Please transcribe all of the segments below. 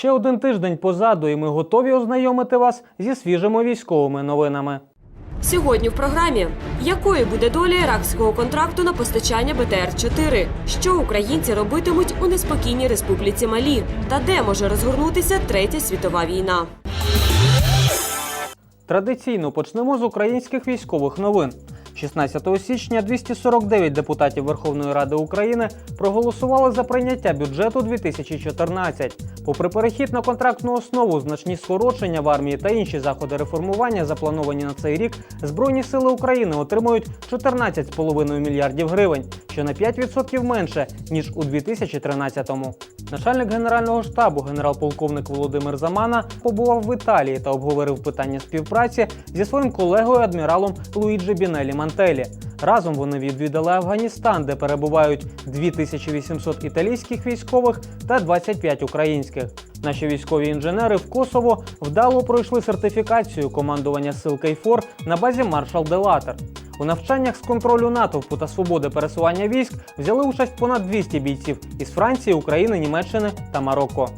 Ще один тиждень позаду, і ми готові ознайомити вас зі свіжими військовими новинами. Сьогодні в програмі якою буде доля іракського контракту на постачання БТР-4? Що українці робитимуть у неспокійній республіці Малі? Та де може розгорнутися третя світова війна? Традиційно почнемо з українських військових новин. 16 січня 249 депутатів Верховної Ради України проголосували за прийняття бюджету 2014. Попри перехід на контрактну основу, значні скорочення в армії та інші заходи реформування, заплановані на цей рік, Збройні сили України отримують 14,5 мільярдів гривень, що на 5% менше ніж у 2013-му. Начальник генерального штабу, генерал-полковник Володимир Замана, побував в Італії та обговорив питання співпраці зі своїм колегою адміралом Луїджі Бінелі Мантелі. Разом вони відвідали Афганістан, де перебувають 2800 італійських військових та 25 українських. Наші військові інженери в Косово вдало пройшли сертифікацію командування сил Кейфор на базі Маршал Делатер. У навчаннях з контролю натовпу та свободи пересування військ взяли участь понад 200 бійців із Франції, України, Німеччини та Марокко.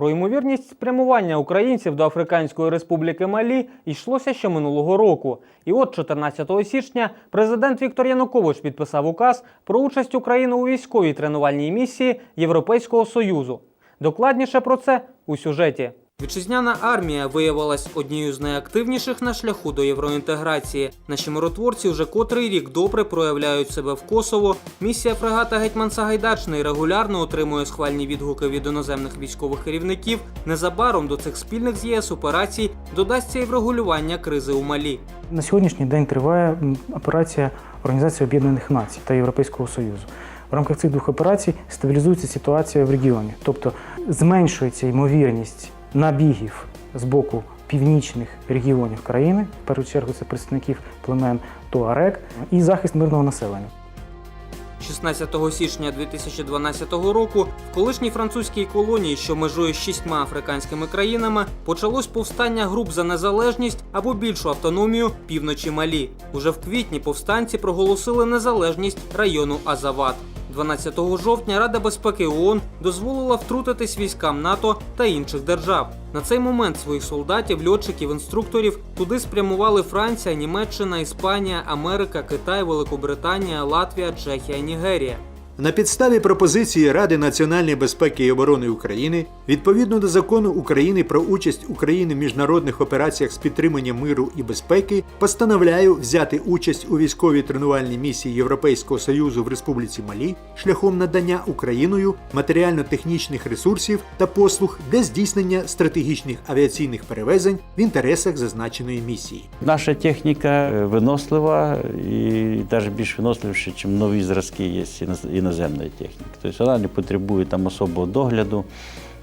Про ймовірність спрямування українців до Африканської Республіки Малі йшлося ще минулого року. І от 14 січня президент Віктор Янукович підписав указ про участь України у військовій тренувальній місії Європейського Союзу. Докладніше про це у сюжеті. Вітчизняна армія виявилась однією з найактивніших на шляху до євроінтеграції. Наші миротворці вже котрий рік добре проявляють себе в Косово. Місія фрегата Гетьман Сагайдачний регулярно отримує схвальні відгуки від іноземних військових керівників. Незабаром до цих спільних з ЄС операцій додасться і врегулювання кризи у Малі. На сьогоднішній день триває операція Організації Об'єднаних Націй та Європейського Союзу. В рамках цих двох операцій стабілізується ситуація в регіоні, тобто зменшується ймовірність набігів з боку північних регіонів країни, в першу чергу це представників племен Туарек, і захист мирного населення. 16 січня 2012 року в колишній французькій колонії, що межує з шістьма африканськими країнами, почалось повстання груп за незалежність або більшу автономію півночі Малі. Уже в квітні повстанці проголосили незалежність району Азават. 12 жовтня Рада безпеки ООН дозволила втрутитись військам НАТО та інших держав. На цей момент своїх солдатів, льотчиків, інструкторів туди спрямували Франція, Німеччина, Іспанія, Америка, Китай, Великобританія, Латвія, Чехія, Нігерія. На підставі пропозиції Ради національної безпеки і оборони України, відповідно до закону України про участь України в міжнародних операціях з підтримання миру і безпеки, постановляю взяти участь у військовій тренувальній місії Європейського союзу в Республіці Малі шляхом надання Україною матеріально-технічних ресурсів та послуг для здійснення стратегічних авіаційних перевезень в інтересах зазначеної місії. Наша техніка е, винослива і навіть більш виносливіша, ніж нові зразки є іноз- іноземної техніки. Тобто вона не потребує там особого догляду.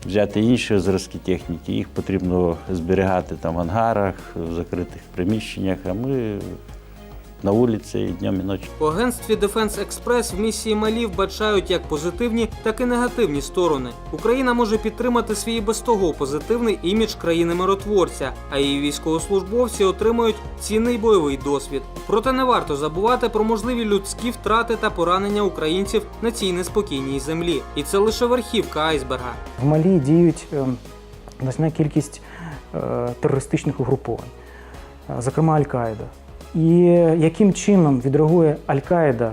Взяти інші зразки техніки, їх потрібно зберігати там в ангарах, в закритих приміщеннях, а ми на вулиці і днем і ночі. У агентстві Defense Express в місії Малі вбачають як позитивні, так і негативні сторони. Україна може підтримати свій без того позитивний імідж країни-миротворця, а її військовослужбовці отримують цінний бойовий досвід. Проте не варто забувати про можливі людські втрати та поранення українців на цій неспокійній землі. І це лише верхівка айсберга. В Малі діють е, значна кількість е, терористичних угруповань, е, зокрема Аль-Каїда. І яким чином відреагує Аль-Каїда,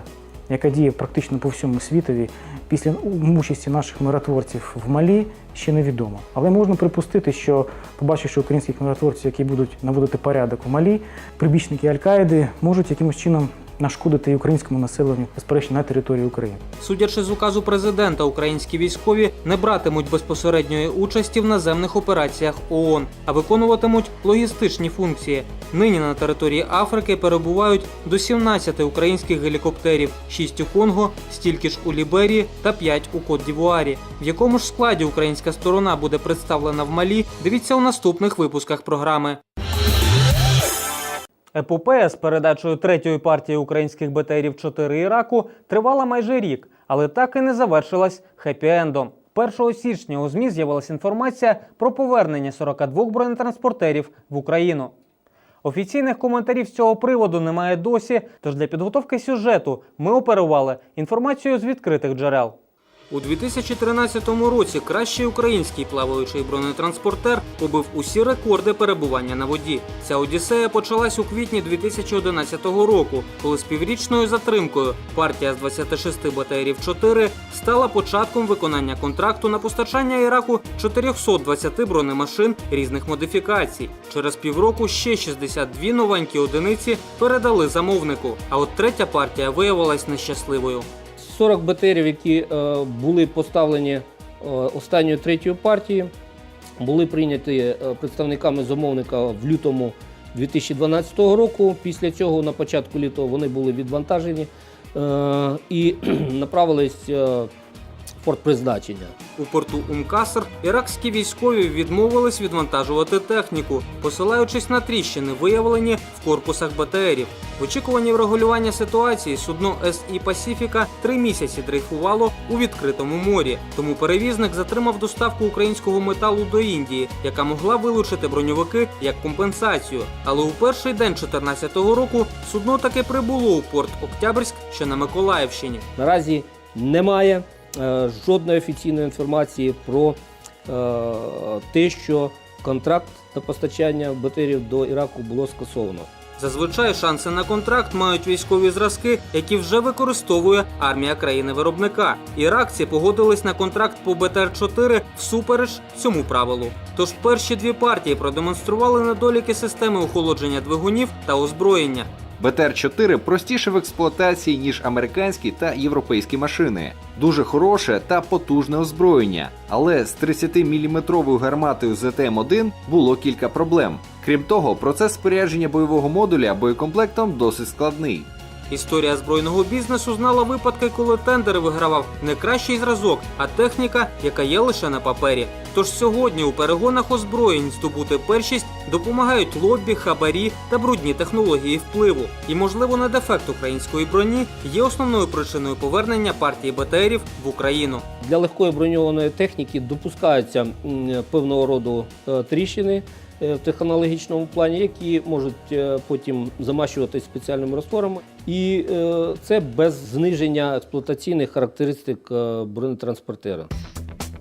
яка діє практично по всьому світові, після участі наших миротворців в Малі, ще невідомо. Але можна припустити, що побачивши українських миротворців, які будуть наводити порядок у Малі, прибічники Аль-Каїди можуть якимось чином нашкодити і українському населенню, безперечно, на території України. Судячи з указу президента, українські військові не братимуть безпосередньої участі в наземних операціях ООН, а виконуватимуть логістичні функції. Нині на території Африки перебувають до 17 українських гелікоптерів, 6 у Конго, стільки ж у Ліберії та 5 у Кот-Дівуарі. В якому ж складі українська сторона буде представлена в Малі, дивіться у наступних випусках програми. Епопея з передачею третьої партії українських БТРів 4 Іраку тривала майже рік, але так і не завершилась хеппі-ендом. 1 січня у ЗМІ з'явилася інформація про повернення 42 бронетранспортерів в Україну. Офіційних коментарів з цього приводу немає досі, тож для підготовки сюжету ми оперували інформацією з відкритих джерел. У 2013 році кращий український плаваючий бронетранспортер побив усі рекорди перебування на воді. Ця одіссея почалась у квітні 2011 року, коли з піврічною затримкою партія з 26 БТРів 4 стала початком виконання контракту на постачання Іраку 420 бронемашин різних модифікацій. Через півроку ще 62 новенькі одиниці передали замовнику. А от третя партія виявилась нещасливою. 40 БТРів, які е, були поставлені е, останньою третьою партією, були прийняті е, представниками замовника в лютому 2012 року. Після цього, на початку літа, вони були відвантажені і направились порт призначення. У порту Умкаср іракські військові відмовились відвантажувати техніку, посилаючись на тріщини, виявлені в корпусах БТРів. В очікуванні врегулювання ситуації судно СІ Пасіфіка три місяці дрейфувало у відкритому морі. Тому перевізник затримав доставку українського металу до Індії, яка могла вилучити броньовики як компенсацію. Але у перший день 2014 року судно таки прибуло у порт Октябрьськ, що на Миколаївщині. Наразі немає жодної офіційної інформації про е, те, що контракт на постачання БТРів до Іраку було скасовано. Зазвичай шанси на контракт мають військові зразки, які вже використовує армія країни-виробника. Іракці погодились на контракт по БТР-4 всупереч цьому правилу. Тож перші дві партії продемонстрували недоліки системи охолодження двигунів та озброєння. БТР-4 простіше в експлуатації, ніж американські та європейські машини. Дуже хороше та потужне озброєння, але з 30-мм гарматою ЗТМ-1 було кілька проблем. Крім того, процес спорядження бойового модуля боєкомплектом досить складний. Історія збройного бізнесу знала випадки, коли тендери вигравав не кращий зразок, а техніка, яка є лише на папері. Тож сьогодні у перегонах озброєнь здобути першість допомагають лобі, хабарі та брудні технології впливу. І, можливо, не дефект української броні є основною причиною повернення партії БТРів в Україну. Для легкої броньованої техніки допускаються певного роду е, тріщини в технологічному плані, які можуть е, потім замащуватись спеціальними растворами. І е, це без зниження експлуатаційних характеристик е, бронетранспортера.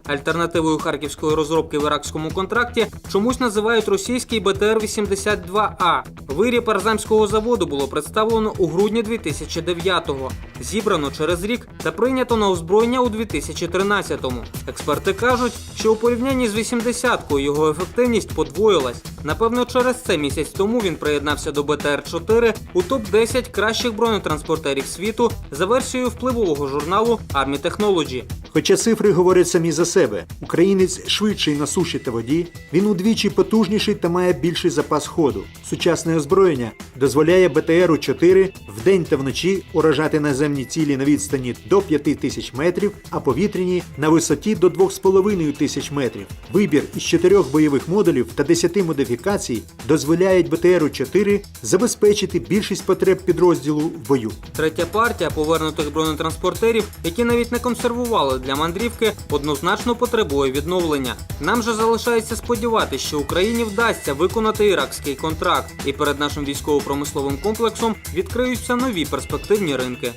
Альтернативою харківської розробки в іракському контракті чомусь називають російський БТР-82А. Виріб Арзамського заводу було представлено у грудні 2009-го, зібрано через рік та прийнято на озброєння у 2013-му. Експерти кажуть, що у порівнянні з 80-кою його ефективність подвоїлась. Напевно, через це місяць тому він приєднався до БТР-4 у топ-10 кращих бронетранспортерів світу за версією впливового журналу Army Technology. Хоча цифри говорять самі за себе, українець швидший на суші та воді, він удвічі потужніший та має більший запас ходу. Сучасне озброєння дозволяє БТРу 4 вдень та вночі уражати наземні цілі на відстані до 5 тисяч метрів, а повітряні на висоті до 2,5 тисяч метрів. Вибір із чотирьох бойових модулів та 10 модифікацій дозволяють БТРу 4 забезпечити більшість потреб підрозділу в бою. Третя партія повернутих бронетранспортерів, які навіть не консервували для мандрівки, однозначно потребує відновлення. Нам же залишається сподіватися, що Україні вдасться виконати іракський контракт, і перед нашим військово-промисловим комплексом відкриються нові перспективні ринки.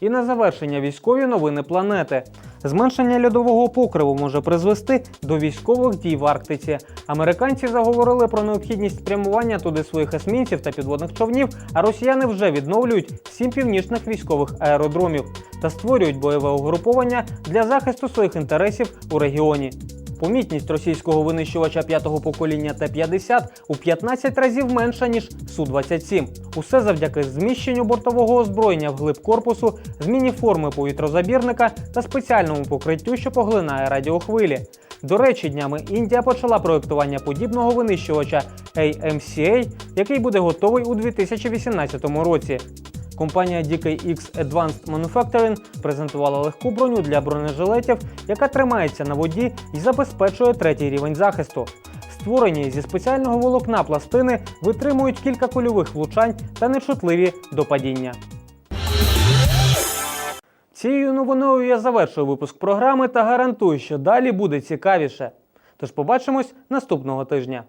І на завершення військові новини планети. Зменшення льодового покриву може призвести до військових дій в Арктиці. Американці заговорили про необхідність спрямування туди своїх есмінців та підводних човнів, а росіяни вже відновлюють сім північних військових аеродромів та створюють бойове угруповання для захисту своїх інтересів у регіоні. Помітність російського винищувача п'ятого покоління Т-50 у 15 разів менша, ніж Су-27. Усе завдяки зміщенню бортового озброєння вглиб корпусу, зміні форми повітрозабірника та спеціальному покриттю, що поглинає радіохвилі. До речі, днями Індія почала проєктування подібного винищувача AMCA, який буде готовий у 2018 році. Компанія DKX Advanced Manufacturing презентувала легку броню для бронежилетів, яка тримається на воді і забезпечує третій рівень захисту. Створені зі спеціального волокна пластини витримують кілька кульових влучань та нечутливі до падіння. Цією новиною я завершую випуск програми та гарантую, що далі буде цікавіше. Тож побачимось наступного тижня.